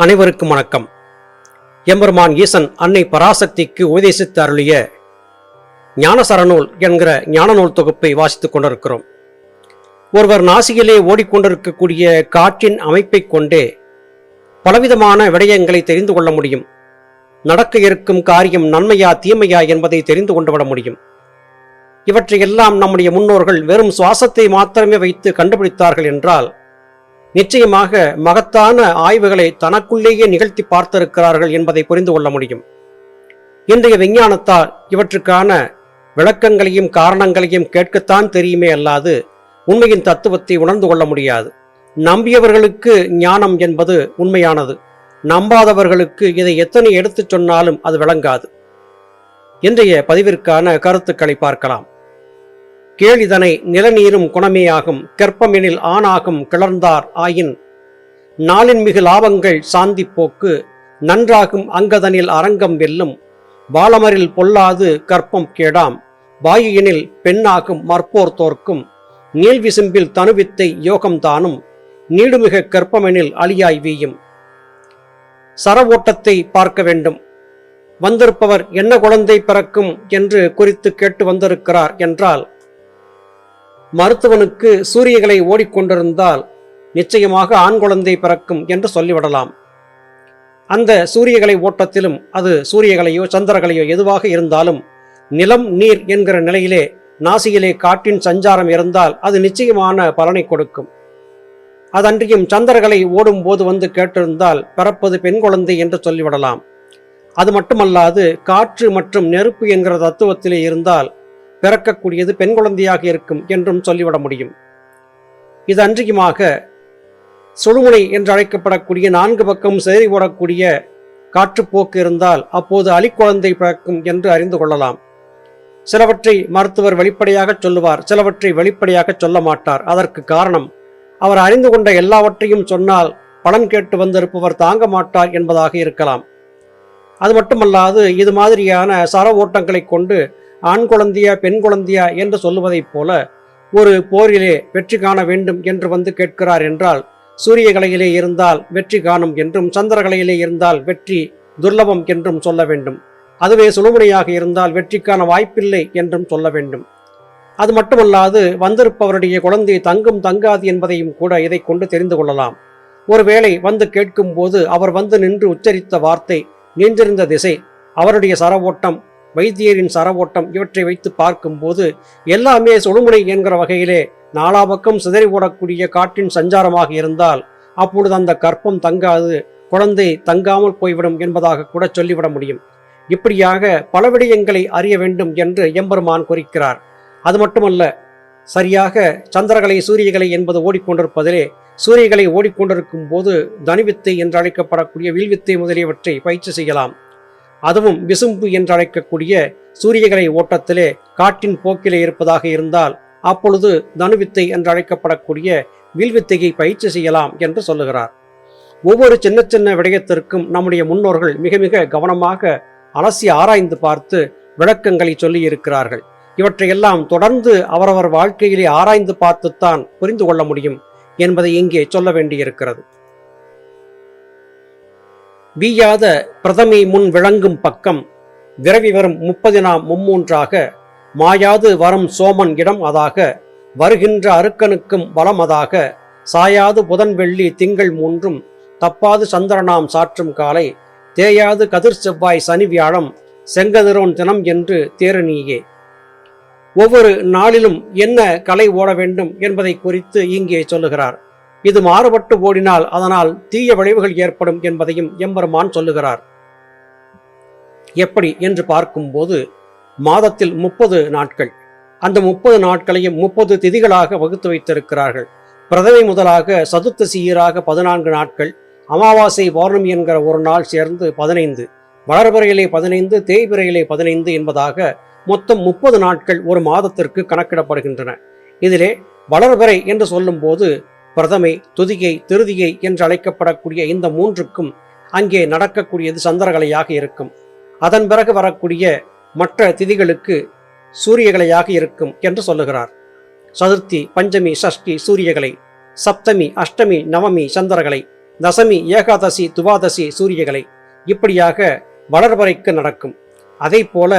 அனைவருக்கும் வணக்கம். எம்பெருமான் ஈசன் அன்னை பராசக்திக்கு உபதேசித்து அருளிய ஞானசரநூல் என்கிற ஞான நூல் தொகுப்பை வாசித்துக் கொண்டிருக்கிறோம். ஒருவர் நாசியிலே ஓடிக்கொண்டிருக்கக்கூடிய காற்றின் அமைப்பைக் கொண்டே பலவிதமான விடயங்களை தெரிந்து கொள்ள முடியும். நடக்க இருக்கும் காரியம் நன்மையா தீமையா என்பதை தெரிந்து கொண்டு விட முடியும். இவற்றையெல்லாம் நம்முடைய முன்னோர்கள் வெறும் சுவாசத்தை மாத்திரமே வைத்து கண்டுபிடித்தார்கள் என்றால் நிச்சயமாக மகத்தான ஆய்வுகளை தனக்குள்ளேயே நிகழ்த்தி பார்த்திருக்கிறார்கள் என்பதை புரிந்து கொள்ள முடியும். இன்றைய விஞ்ஞானத்தால் இவற்றுக்கான விளக்கங்களையும் காரணங்களையும் கேட்கத்தான் தெரியுமே அல்லாது உண்மையின் தத்துவத்தை உணர்ந்து கொள்ள முடியாது. நம்பியவர்களுக்கு ஞானம் என்பது உண்மையானது. நம்பாதவர்களுக்கு இதை எத்தனை எடுத்துச் சொன்னாலும் அது விளங்காது. இன்றைய பதிவிற்கான கருத்துக்களை பார்க்கலாம். கேளிதனை நிலநீரும் குணமேயாகும். கற்பமெனில் ஆணாகும் கிளர்ந்தார் ஆயின். நாளின் மிகு லாபங்கள் சாந்தி போக்கு. நன்றாகும் அங்கதனில் அரங்கம் வெல்லும். பாலமரில் பொல்லாது கற்பம் கேடாம். வாயுயெனில் பெண்ணாகும் மற்போர் தோற்கும். நீள் விசும்பில் தனுவித்தை யோகம் தானும். நீடுமிக கற்பமெனில் அழியாய் வீயும். சரவோட்டத்தை பார்க்க வேண்டும். வந்திருப்பவர் என்ன குழந்தை பிறக்கும் என்று குறித்து கேட்டு வந்திருக்கிறார் என்றால் மருத்துவனுக்கு சூரியகளை ஓடிக்கொண்டிருந்தால் நிச்சயமாக ஆண் குழந்தை பிறக்கும் என்று சொல்லிவிடலாம். அந்த சூரியகளை ஓட்டத்திலும் அது சூரியகளையோ சந்திரகளையோ எதுவாக இருந்தாலும் நிலம் நீர் என்கிற நிலையிலே நாசியிலே காற்றின் சஞ்சாரம் இருந்தால் அது நிச்சயமான பலனை கொடுக்கும். அதன்றியும் சந்திரகளை ஓடும் போது வந்து கேட்டிருந்தால் பிறப்பது பெண் குழந்தை என்று சொல்லிவிடலாம். அது மட்டுமல்லாது காற்று மற்றும் நெருப்பு என்கிற தத்துவத்திலே இருந்தால் பிறக்கக்கூடியது பெண் குழந்தையாக இருக்கும் என்றும் சொல்லிவிட முடியும். இது அன்றியுமாக சுழுமுனை என்று அழைக்கப்படக்கூடிய நான்கு பக்கம் சேரி ஓடக்கூடிய காற்றுப்போக்கு இருந்தால் அப்போது அலிக்குழந்தை பிறக்கும் என்று அறிந்து கொள்ளலாம். சிலவற்றை மருத்துவர் வெளிப்படையாக சொல்லுவார் சிலவற்றை வெளிப்படையாக சொல்ல மாட்டார். அதற்கு காரணம் அவர் அறிந்து கொண்ட எல்லாவற்றையும் சொன்னால் பலன் கேட்டு வந்திருப்பவர் தாங்க மாட்டார் என்பதாக இருக்கலாம். அது மட்டுமல்லாது இது மாதிரியான சர ஓட்டங்களை கொண்டு ஆண் குழந்தையா பெண் குழந்தையா என்று சொல்லுவதைப் போல ஒரு போரிலே வெற்றி காண வேண்டும் என்று வந்து கேட்கிறார் என்றால் சூரியகலையிலே இருந்தால் வெற்றி காணும் என்றும் சந்திரகலையிலே இருந்தால் வெற்றி துர்லபம் என்றும் சொல்ல வேண்டும். அதுவே சுழுமுனையாக இருந்தால் வெற்றிக்கான வாய்ப்பில்லை என்றும் சொல்ல வேண்டும். அது மட்டுமல்லாது வந்திருப்பவருடைய குழந்தை தங்கும் தங்காது என்பதையும் கூட இதை கொண்டு தெரிந்து கொள்ளலாம். ஒருவேளை வந்து கேட்கும்போது அவர் வந்து நின்று உச்சரித்த வார்த்தை நீந்திருந்த திசை அவருடைய சரவோட்டம் வைத்தியரின் சர ஓட்டம் இவற்றை வைத்து பார்க்கும்போது எல்லாமே சொடுமுனை என்கிற வகையிலே நாலா பக்கம் சிதறி ஓடக்கூடிய காற்றின் சஞ்சாரமாக இருந்தால் அப்பொழுது அந்த கற்பம் தங்காது குழந்தை தங்காமல் போய்விடும் என்பதாக கூட சொல்லிவிட முடியும். இப்படியாக பல விடயங்களை அறிய வேண்டும் என்று எம்பெருமான் குறிக்கிறார். அது மட்டுமல்ல சரியாக சந்திரகலை சூரியகலை என்பது ஓடிக்கொண்டிருப்பதிலே சூரியகலை ஓடிக்கொண்டிருக்கும் போது தனிவித்தை என்று அழைக்கப்படக்கூடிய வில்வித்தை முதலியவற்றை பயிற்சி செய்யலாம். அதுவும் விசும்பு என்றழைக்கக்கூடிய சூரியகலை ஓட்டத்திலே காட்டின் போக்கிலே இருப்பதாக இருந்தால் அப்பொழுது தனுவித்தை என்றழைக்கப்படக்கூடிய வில்வித்தையை பயிற்சி செய்யலாம் என்று சொல்லுகிறார். ஒவ்வொரு சின்ன சின்ன விடயத்திற்கும் நம்முடைய முன்னோர்கள் மிக மிக கவனமாக அலசி ஆராய்ந்து பார்த்து விளக்கங்களை சொல்லி இருக்கிறார்கள் இவற்றையெல்லாம் தொடர்ந்து அவரவர் வாழ்க்கையிலே ஆராய்ந்து பார்த்துத்தான் புரிந்து கொள்ள முடியும் என்பதை இங்கே சொல்ல வேண்டியிருக்கிறது. வீயாத பிரதமை முன் விளங்கும் பக்கம் விரவி வரும் முப்பதினாம் மும்மூன்றாக மாயாது வரும் சோமன் இடம் அதாக வருகின்ற அருக்கனுக்கும் வளம் அதாக சாயாது புதன் வெள்ளி திங்கள் மூன்றும் தப்பாது சந்திரனாம் சாற்றும் காலை தேயாது கதிர் செவ்வாய் சனி வியாழம் செங்கதிரோன் தினம் என்று தேரணியே ஒவ்வொரு நாளிலும் என்ன கலை ஓட வேண்டும் என்பதை குறித்து இங்கே சொல்லுகிறார். இது மாறுபட்டு ஓடினால் அதனால் தீய விளைவுகள் ஏற்படும் என்பதையும் எம்பெருமான் சொல்லுகிறார். எப்படி என்று பார்க்கும்போது மாதத்தில் முப்பது நாட்கள். அந்த முப்பது நாட்களையும் முப்பது திதிகளாக வகுத்து வைத்திருக்கிறார்கள். பிரதமை முதலாக சதுர்த்தசியராக பதினான்கு நாட்கள். அமாவாசை பௌர்ணமி என்கிற ஒரு நாள் சேர்ந்து பதினைந்து. வளர்பிறையிலே பதினைந்து தேய்பிறையிலே பதினைந்து என்பதாக மொத்தம் முப்பது நாட்கள் ஒரு மாதத்திற்கு கணக்கிடப்படுகின்றன. இதிலே வளர்பிறை என்று சொல்லும்போது பிரதமை துதிகை திருதிகை என்று அழைக்கப்படக்கூடிய இந்த மூன்றுக்கும் அங்கே நடக்கக்கூடியது சந்திரகலையாக இருக்கும். அதன் பிறகு வரக்கூடிய மற்ற திதிகளுக்கு சூரியகலையாக இருக்கும் என்று சொல்லுகிறார். சதுர்த்தி பஞ்சமி சஷ்டி சூரியகலை சப்தமி அஷ்டமி நவமி சந்திரகலை தசமி ஏகாதசி துவாதசி சூரியகளை இப்படியாக வளர்வரைக்கு நடக்கும். அதே போல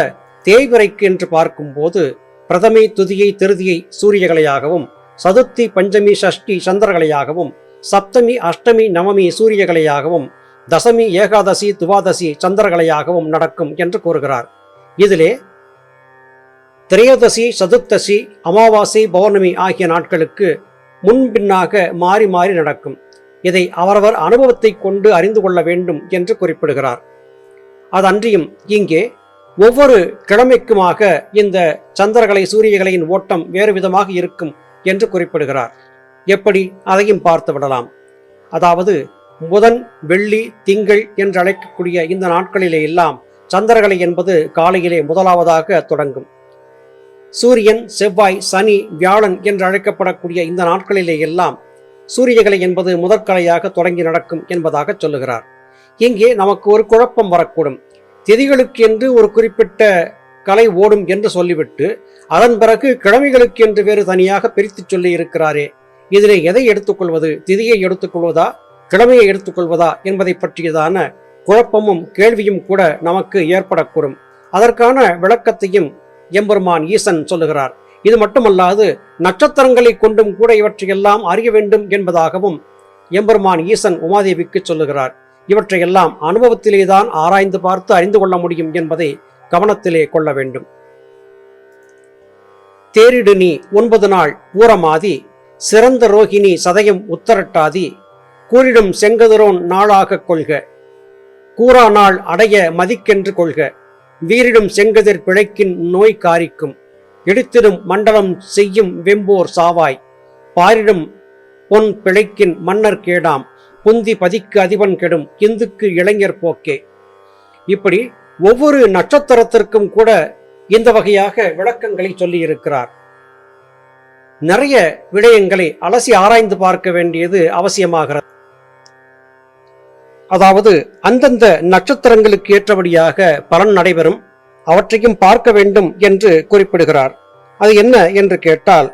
தேய்வரைக்கு என்று பார்க்கும்போது பிரதமை துதியை திருதியை சூரியகளையாகவும் சதுர்த்தி பஞ்சமி சஷ்டி சந்திரகளையாகவும் சப்தமி அஷ்டமி நவமி சூரியகளையாகவும் தசமி ஏகாதசி துவாதசி சந்திரகலையாகவும் நடக்கும் என்று கூறுகிறார். இதிலே திரையோதசி சதுர்த்தசி அமாவாசை பௌர்ணமி ஆகிய நாட்களுக்கு முன்பின்னாக மாறி மாறி நடக்கும். இதை அவரவர் அனுபவத்தை கொண்டு அறிந்து கொள்ள வேண்டும் என்று குறிப்பிடுகிறார். அதன்றியும் இங்கே ஒவ்வொரு கிழமைக்குமாக இந்த சந்திரகலை சூரியகலையின் ஓட்டம் வேறு விதமாக இருக்கும். என்று குறிப்பிடுகிறார். எப்படி? அதையும் பார்த்து விடலாம். அதாவது புதன் வெள்ளி திங்கள் என்று அழைக்கக்கூடிய இந்த நாட்களிலே எல்லாம் சந்திரகலை என்பது காலையிலே முதலாவதாக தொடங்கும். சூரியன் செவ்வாய் சனி வியாழன் என்று அழைக்கப்படக்கூடிய இந்த நாட்களிலே எல்லாம் சூரியகலை என்பது முதற்கலையாக தொடங்கி நடக்கும் என்பதாக சொல்லுகிறார். இங்கே நமக்கு ஒரு குழப்பம் வரக்கூடும். திதிகளுக்கு என்று ஒரு குறிப்பிட்ட கலை ஓடும் என்று சொல்லிவிட்டு அதன் பிறகு கிழமைகளுக்கு என்று வேறு தனியாக பிரித்து சொல்லி இருக்கிறாரே. இதிலே எதை எடுத்துக்கொள்வது? திதியை எடுத்துக்கொள்வதா? கிழமையை எடுத்துக்கொள்வதா? என்பதை பற்றியதான குழப்பமும் கேள்வியும் கூட நமக்கு ஏற்படக்கூடும். அதற்கான விளக்கத்தையும் எம்பெருமான் ஈசன் சொல்லுகிறார். இது மட்டுமல்லாது நட்சத்திரங்களை கொண்டும் கூட இவற்றையெல்லாம் அறிய வேண்டும் என்பதாகவும் எம்பெருமான் ஈசன் உமாதேவிக்கு சொல்லுகிறார். இவற்றையெல்லாம் அனுபவத்திலேதான் ஆராய்ந்து பார்த்து அறிந்து கொள்ள முடியும் என்பதை கவனத்திலே கொள்ள வேண்டும். தேரிடு நீ ஒன்பது நாள் ஊரமாதி சிறந்த ரோகிணி சதயம் உத்தரட்டாதி கூறிடும் செங்கதிரோன் நாளாக கொள்க. கூறா நாள் அடைய மதிக்கென்று கொள்க. வீரிடும் செங்கதிர் பிழைக்கின் நோய் காரிக்கும். எடுத்திடும் மண்டலம் செய்யும் வெம்போர் சாவாய். பாரிடும் பொன் பிழைக்கின் மன்னர் கேடாம். புந்தி பதிக்கு அதிபன் கெடும் இந்துக்கு இளைஞர் போக்கே. இப்படி ஒவ்வொரு நட்சத்திரத்திற்கும் கூட இந்த வகையாக விளக்கங்களை சொல்லியிருக்கிறார். நிறைய விடயங்களை அலசி ஆராய்ந்து பார்க்க வேண்டியது அவசியமாகிறது. அதாவது அந்தந்த நட்சத்திரங்களுக்கு ஏற்றபடியாக பலன் நடைபெறும் அவற்றையும் பார்க்க வேண்டும் என்று குறிப்பிடுகிறார். அது என்ன என்று கேட்டால்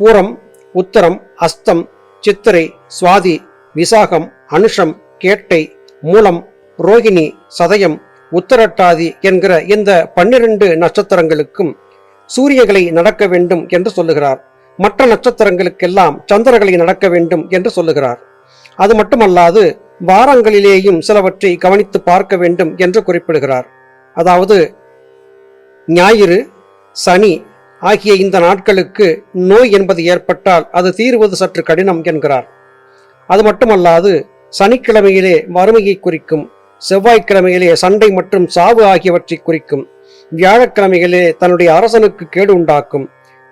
பூரம் உத்தரம் அஸ்தம் சித்திரை சுவாதி விசாகம் அனுஷம் கேட்டை மூலம் ரோகிணி சதயம் உத்தரட்டாதி என்கிற இந்த பன்னிரண்டு நட்சத்திரங்களுக்கும் சூரியகளை நடக்க வேண்டும் என்று சொல்லுகிறார். மற்ற நட்சத்திரங்களுக்கெல்லாம் சந்திரகளை நடக்க வேண்டும் என்று சொல்லுகிறார். அது மட்டுமல்லாது வாரங்களிலேயும் சிலவற்றை கவனித்து பார்க்க வேண்டும் என்று குறிப்பிடுகிறார். அதாவது ஞாயிறு சனி ஆகிய இந்த நாட்களுக்கு நோய் என்பது ஏற்பட்டால் அது தீர்வது சற்று கடினம் என்கிறார். அது மட்டுமல்லாது சனிக்கிழமையிலே வறுமையை குறிக்கும் செவ்வாய்க்கிழமையிலே சண்டை மற்றும் சாவு ஆகியவற்றை குறிக்கும். வியாழக்கிழமைகளிலே தன்னுடைய அரசனுக்கு கேடு உண்டாக்கும்.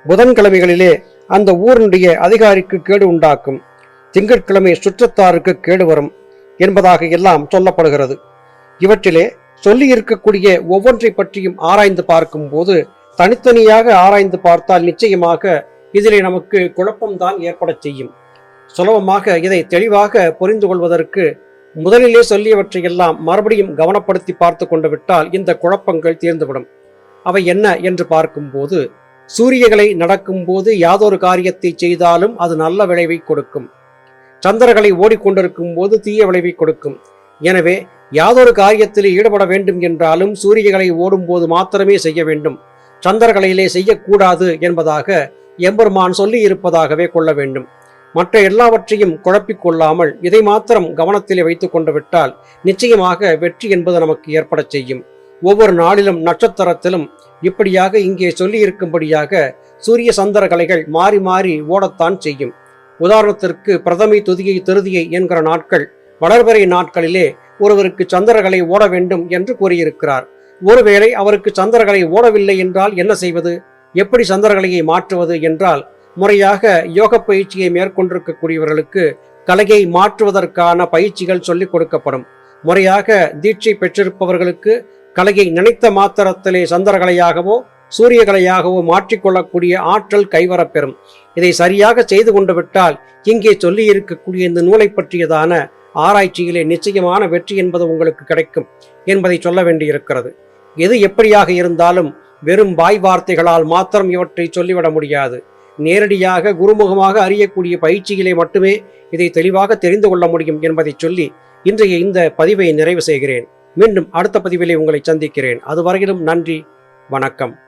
புதன்கிழமைகளிலே அந்த ஊரினுடைய அதிகாரிக்கு கேடு உண்டாக்கும். திங்கட்கிழமை சுற்றத்தாருக்கு கேடு வரும் என்பதாக எல்லாம் சொல்லப்படுகிறது. இவற்றிலே சொல்லி இருக்கக்கூடிய ஒவ்வொன்றை பற்றியும் ஆராய்ந்து பார்க்கும்போது தனித்தனியாக ஆராய்ந்து பார்த்தால் நிச்சயமாக இதிலே நமக்கு குழப்பம்தான் ஏற்படச் செய்யும். சுலபமாக இதை தெளிவாக புரிந்து கொள்வதற்கு முதலிலே சொல்லியவற்றையெல்லாம் மறுபடியும் கவனப்படுத்தி பார்த்து கொண்டு விட்டால் இந்த குழப்பங்கள் தீர்ந்துவிடும். அவை என்ன என்று பார்க்கும்போது சூரியகளை நடக்கும்போது யாதொரு காரியத்தை செய்தாலும் அது நல்ல விளைவை கொடுக்கும். சந்திரகளை ஓடிக்கொண்டிருக்கும் போது தீய விளைவை கொடுக்கும். எனவே யாதொரு காரியத்தில் ஈடுபட வேண்டும் என்றாலும் சூரியகளை ஓடும்போது மாத்திரமே செய்ய வேண்டும். சந்திரகலையிலே செய்யக்கூடாது என்பதாக எம்பெருமான் சொல்லி இருப்பதாகவே கொள்ள வேண்டும். மற்ற எல்லாவற்றையும் குழப்பிக் கொள்ளாமல் இதை மாத்திரம் கவனத்திலே வைத்துக் கொண்டு விட்டால் நிச்சயமாக வெற்றி என்பது நமக்கு ஏற்படச் செய்யும். ஒவ்வொரு நாளிலும் நட்சத்திரத்திலும் இப்படியாக இங்கே சொல்லியிருக்கும்படியாக சூரிய சந்திர கலைகள் மாறி மாறி ஓடத்தான் செய்யும். உதாரணத்திற்கு பிரதமை துதியை திருதியை என்கிற நாட்கள் வளர்பிறை நாட்களிலே ஒருவருக்கு சந்திரகலை ஓட வேண்டும் என்று கூறியிருக்கிறார். ஒருவேளை அவருக்கு சந்திரகலை ஓடவில்லை என்றால் என்ன செய்வது? எப்படி சந்திரகலையை மாற்றுவது என்றால் முறையாக யோக பயிற்சியை மேற்கொண்டிருக்கக்கூடியவர்களுக்கு கலையை மாற்றுவதற்கான பயிற்சிகள் சொல்லிக் கொடுக்கப்படும். முறையாக தீட்சை பெற்றிருப்பவர்களுக்கு கலையை நினைத்த மாத்திரத்திலே சந்திரகலையாகவோ சூரியகலையாகவோ மாற்றிக்கொள்ளக்கூடிய ஆற்றல் கைவரப்பெறும். இதை சரியாக செய்து கொண்டு விட்டால் இங்கே சொல்லி இருக்கக்கூடிய இந்த நூலை பற்றியதான ஆராய்ச்சியிலே நிச்சயமான வெற்றி என்பது உங்களுக்கு கிடைக்கும் என்பதை சொல்ல வேண்டியிருக்கிறது. எது எப்படியாக இருந்தாலும் வெறும் வாய் வார்த்தைகளால் மாத்திரம் இவற்றை சொல்லிவிட முடியாது. நேரடியாக குருமுகமாக அறியக்கூடிய பயிற்சிகளை மட்டுமே இதை தெளிவாக தெரிந்து கொள்ள முடியும் என்பதை சொல்லி இன்றைய இந்த பதிவை நிறைவு செய்கிறேன். மீண்டும் அடுத்த பதிவிலே உங்களை சந்திக்கிறேன். அதுவரையிலும் நன்றி வணக்கம்.